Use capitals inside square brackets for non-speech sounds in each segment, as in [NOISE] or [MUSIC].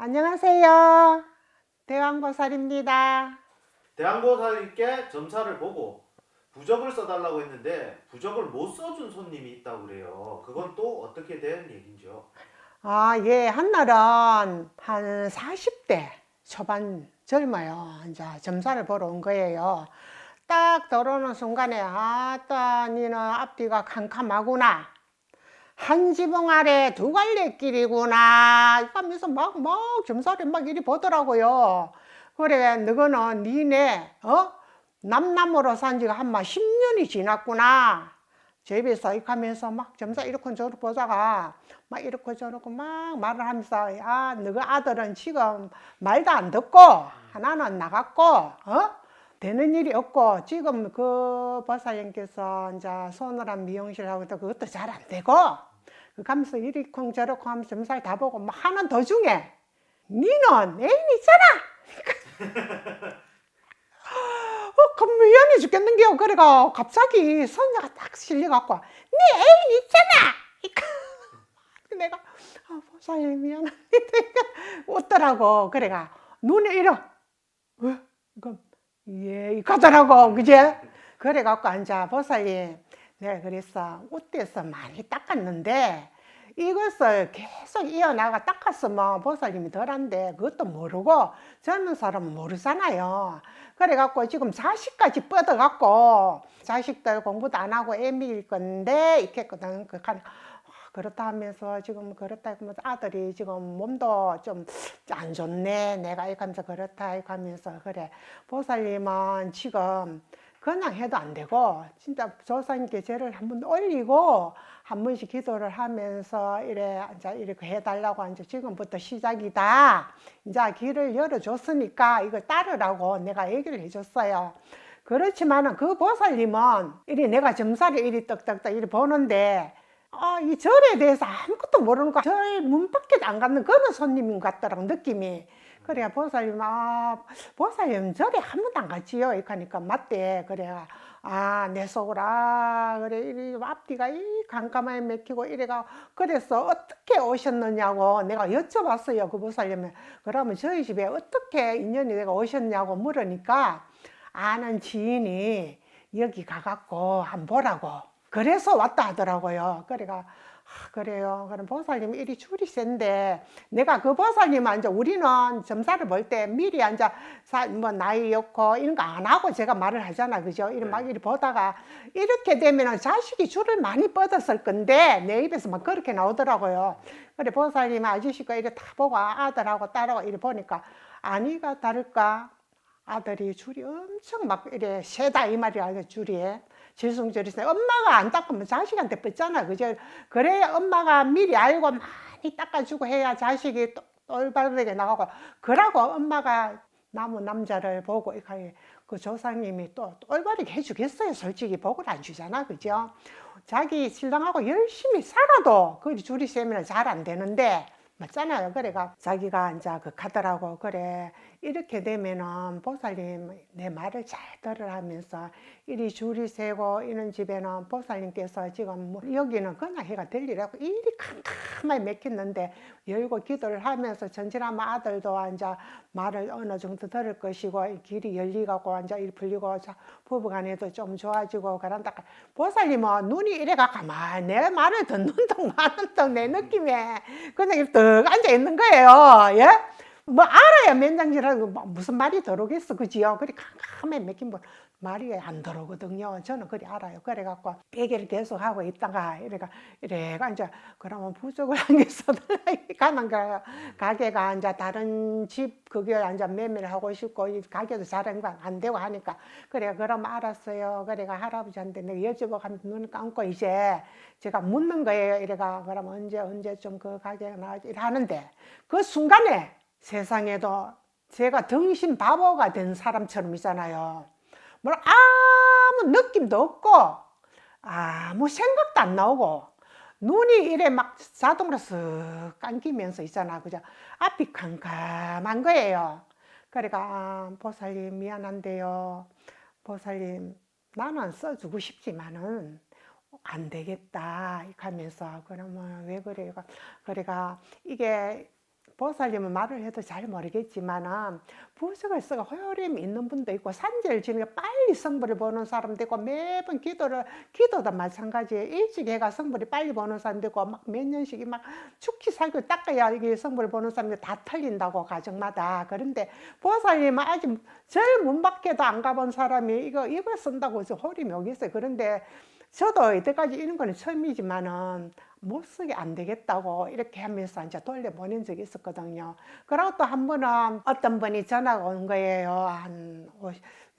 안녕하세요. 대왕보살입니다. 대왕보살님께 점사를 보고 부적을 써달라고 했는데 부적을 못 써준 손님이 있다고 그래요. 그건 또 어떻게 된 얘긴지요? 아, 예, 한날은 한 40대 초반 젊어요. 이제 점사를 보러 온 거예요. 딱 들어오는 순간에, 아따, 니는 앞뒤가 캄캄하구나. 한 지붕 아래 두 갈래 길이구나. 이러면서 막, 막 점사를 막 이리 보더라고요. 그래, 너는 니네, 어? 남남으로 산 지가 한마 10년이 지났구나. 집에서 이렇게 하면서 막 점사 이렇게 저렇게 보다가 막 이렇게 저렇게 막 말을 하면서 아, 너희 아들은 지금 말도 안 듣고 하나는 나갔고, 어? 되는 일이 없고 지금 그 보살님께서 이제 손을 미용실 하고 있다 그것도 잘 안 되고 그 가면서 이리 쿵 저렇게 하면서 점사를 다 보고 막 하는 도중에 니는 애인 있잖아. [LAUGHS] 어, 그 미안해 죽겠는겨. 그래가 갑자기 손녀가 딱 실려갖고, 네 애인 있잖아! [LAUGHS] 내가, 아, 보살님 미안합니다. 웃더라고. 그래가, 눈에 이러, 왜? 이거, 예, 이거더라고. 그제? 그래갖고 앉아, 보살님. 내가 그랬어. 웃대서 많이 닦았는데, 이것을 계속 이어나가 닦았으면 보살님이 덜한데 그것도 모르고 젊은 사람은 모르잖아요. 그래갖고 지금 자식까지 뻗어갖고 자식들 공부도 안 하고 애미일 건데 이렇게거든. 그 간- 와, 그렇다 하면서 지금 그렇다 하면서 아들이 지금 몸도 좀 안 좋네. 내가 이렇게 하면서 그렇다 이렇게 하면서 그래. 보살님은 지금 그냥 해도 안 되고 진짜 조사님께 죄를 한번 올리고 한 번씩 기도를 하면서 이래 이제 이렇게 해달라고 이제 지금부터 시작이다. 이제 길을 열어줬으니까 이걸 따르라고 내가 얘기를 해줬어요. 그렇지만은 그 보살님은 이리 내가 점사를 이리 떡떡떡 이리 보는데 아, 이 절에 대해서 아무것도 모르는 거, 절 문밖에 안 갖는 그런 손님인 것 같더라고, 느낌이. 그래야 보살님, 아, 보살님 절에 한 번도 안 갔지요. 이렇게 하니까 맞대. 그래야, 아, 내 속으로, 아, 그래, 이리 앞뒤가 이 깜깜하게 맥히고 이래가, 그래서 어떻게 오셨느냐고 내가 여쭤봤어요. 그 보살님을. 그러면 저희 집에 어떻게 인연이 내가 오셨냐고 물으니까 아는 지인이 여기 가갖고 한번 보라고. 그래서 왔다 하더라고요. 그래가 아, 그래요. 그럼 보살님 일이 줄이 센데 내가 그 보살님 앉아 우리는 점사를 볼 때 미리 앉아 사, 뭐 나이 없고 이런 거 안 하고 제가 말을 하잖아, 그죠? 이런 막 이리 보다가 이렇게 되면 자식이 줄을 많이 뻗었을 건데 내 입에서 막 그렇게 나오더라고요. 그래 보살님 아저씨가 이래 다 보고 아들하고 딸하고 이래 보니까 아니가 다를까 아들이 줄이 엄청 막 이래 세다 이 말이야 그 줄이 질성절이세 엄마가 안 닦으면 자식한테 뻗잖아. 그죠? 그래야 엄마가 미리 알고 많이 닦아주고 해야 자식이 또 올바르게 나가고. 그러고 엄마가 남은 남자를 보고 그 조상님이 또 올바르게 해주겠어요? 솔직히 복을 안 주잖아. 그죠? 자기 신랑하고 열심히 살아도 그 줄이 세면 잘 안 되는데 맞잖아요. 그래가 자기가 이제 그 가더라고 그래 이렇게 되면은 보살님 내 말을 잘 들으라 하면서 이리 줄이 세고 이런 집에는 보살님께서 지금 뭐 여기는 그냥 해가 될 일이라고 이리 캄캄하게 맥혔는데 열고 기도를 하면서 전진하면 아들도 이제 말을 어느 정도 들을 것이고 이 길이 열리고 이제 일 풀리고 자, 부부간에도 좀 좋아지고 그런다. 보살님은 눈이 이래가 가만히 내 말을 듣는 동안은 동내 느낌에 그냥 떡 앉아 있는 거예요. 예? 뭐 알아야 맨장지라고 뭐 무슨 말이 들어오겠어 그지요? 그리 캄캄해 맥힌 분 말이 안 들어오거든요. 저는 그리 알아요. 그래갖고 베개를 계속 하고 있다가 이래가 이래가 이제 그러면 부족을 써달라 가는 거예요. 가게가 이제 다른 집 그게 이제 매매를 하고 싶고 이 가게도 잘하는 거안 되고 하니까 그래 그럼 알았어요. 그래가 할아버지한테 내가 여쭤보고 눈 감고 이제 제가 묻는 거예요. 이래가 그럼 언제 언제 좀 그 가게가 나와지 하는데 그 순간에 세상에도 제가 등신 바보가 된 사람처럼 있잖아요. 뭐 아무 느낌도 없고 아무 생각도 안 나오고 눈이 이래 막 자동으로 쓱 감기면서 있잖아. 그죠? 앞이 캄캄한 거예요. 그러니까 아, 보살님 미안한데요. 보살님 나는 써주고 싶지만은 안 되겠다 하면서 그러면 왜 그래요? 그래가 이게 보살님은 말을 해도 잘 모르겠지만은 부석을 쓰고 호요림이 있는 분도 있고 산재를 지는 게 빨리 성불을 보는 사람도 있고 매번 기도를 기도도 마찬가지예요. 일찍 해가 성불이 빨리 보는 사람도 있고 막 몇 년씩 막 죽기 살기 닦아야 이게 성불을 보는 사람들 다 틀린다고 가정마다 그런데 보살님은 아직 제일 문 밖에도 안 가본 사람이 이거 이걸 쓴다고 해서 호림이 오겠어요. 그런데 저도 이때까지 이런 거는 처음이지만은 못 쓰게 안 되겠다고 이렇게 하면서 이제 돌려보낸 적이 있었거든요. 그리고 또 한 번은 어떤 분이 전화가 온 거예요. 한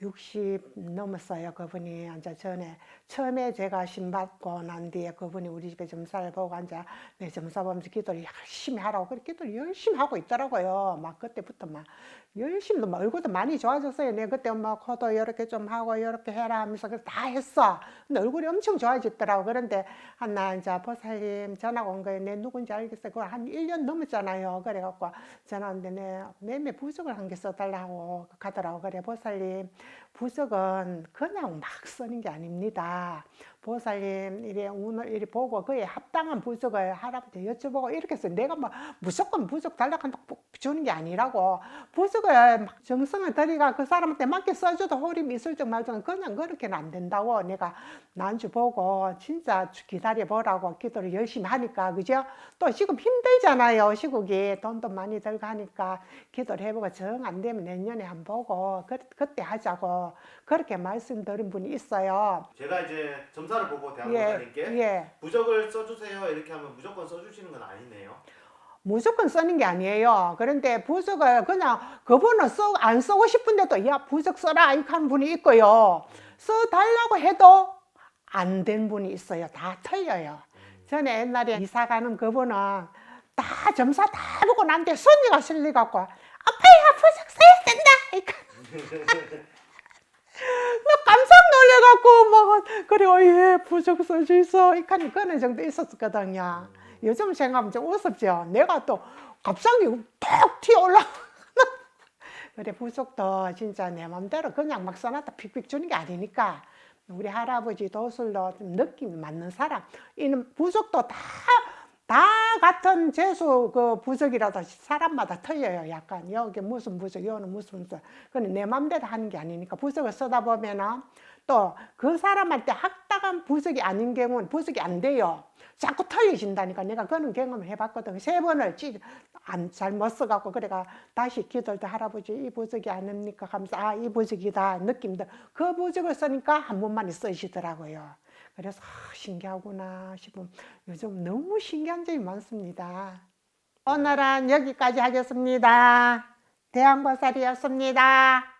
60 넘었어요. 그분이 이제 전에 처음에 제가 신 받고 난 뒤에 그분이 우리 집에 점사를 보고 앉아 내 점사 보면서 기도를 열심히 하라고 그렇게 기도를 열심히 하고 있더라고요. 막 그때부터 막 열심히 막 얼굴도 많이 좋아졌어요. 내가 그때 뭐 코도 이렇게 좀 하고 이렇게 해라 하면서 그다 했어. 근데 얼굴이 엄청 좋아졌더라고. 그런데 한나 이제 보살님 전화가 온 거예요. 내 누군지 알겠어요. 그거 한 1년 넘었잖아요. 그래갖고 전화 왔는데 내 매매 부적을 한 개 써달라고 가더라고. 그래 보살님 부적은 그냥 막 쓰는 게 아닙니다. 보살님 이래 오늘 이래 보고 그에 합당한 부적을 할아버지 여쭤보고 이렇게 해서 내가 뭐 무조건 부적 달라고 주는 게 아니라고 부적을 막 정성을 들이가 그 사람한테 맞게 써줘도 호림이 있을 적 말든 그냥 그렇게는 안 된다고 내가 난주 보고 진짜 기다려 보라고 기도를 열심히 하니까 그죠? 또 지금 힘들잖아요 시국이 돈도 많이 들고 하니까 기도를 해보고 정 안 되면 내년에 한번 보고 그, 그때 하자고 그렇게 말씀드린 분이 있어요. 제가 이제 점사를 보고 예, 대학원사님께 예. 부적을 써주세요 이렇게 하면 무조건 써주시는 건 아니네요. 무조건 쓰는 게 아니에요. 그런데 부적을 그냥 그분은 써, 안 쓰고 싶은데도 야 부적 써라 이렇게 하는 분이 있고요. 써달라고 해도 안 된 분이 있어요. 다 틀려요. 전에 옛날에 이사 가는 그분은 다 점사 다 보고 난데 손니가 실리갖고 아빠야 부적 써야 된다. 이렇게 [LAUGHS] 나 깜짝 놀래갖고 막 그래 어예 부적 써주 있어 이칸 그런 정도 있었거든요. 요즘 생각하면 좀 우습죠. 내가 또 갑자기 톡 튀어 올라. [LAUGHS] 그래 부적도 진짜 내 맘대로 그냥 막 써놨다 픽픽 주는 게 아니니까 우리 할아버지 도술로 좀 느낌이 맞는 사람 이는 부적도 다 다 같은 재수 그 부적이라도 사람마다 틀려요. 약간 여기 무슨 부적, 여기는 무슨 부적. 그건 내 맘대로 하는 게 아니니까 부적을 쓰다 보면은 또 그 사람한테 합당한 부적이 아닌 경우는 부적이 안 돼요. 자꾸 틀리신다니까 내가 그런 경험을 해봤거든. 세 번을 안 잘못 써갖고 그래가 다시 기도할 때 할아버지 이 부적이 아닙니까? 하면서 아이 부적이다 느낌도 그 부적을 쓰니까 한 번만 쓰시더라고요. 그래서 아, 신기하구나 싶으면 요즘 너무 신기한 점이 많습니다. 오늘은 여기까지 하겠습니다. 대왕보살이었습니다.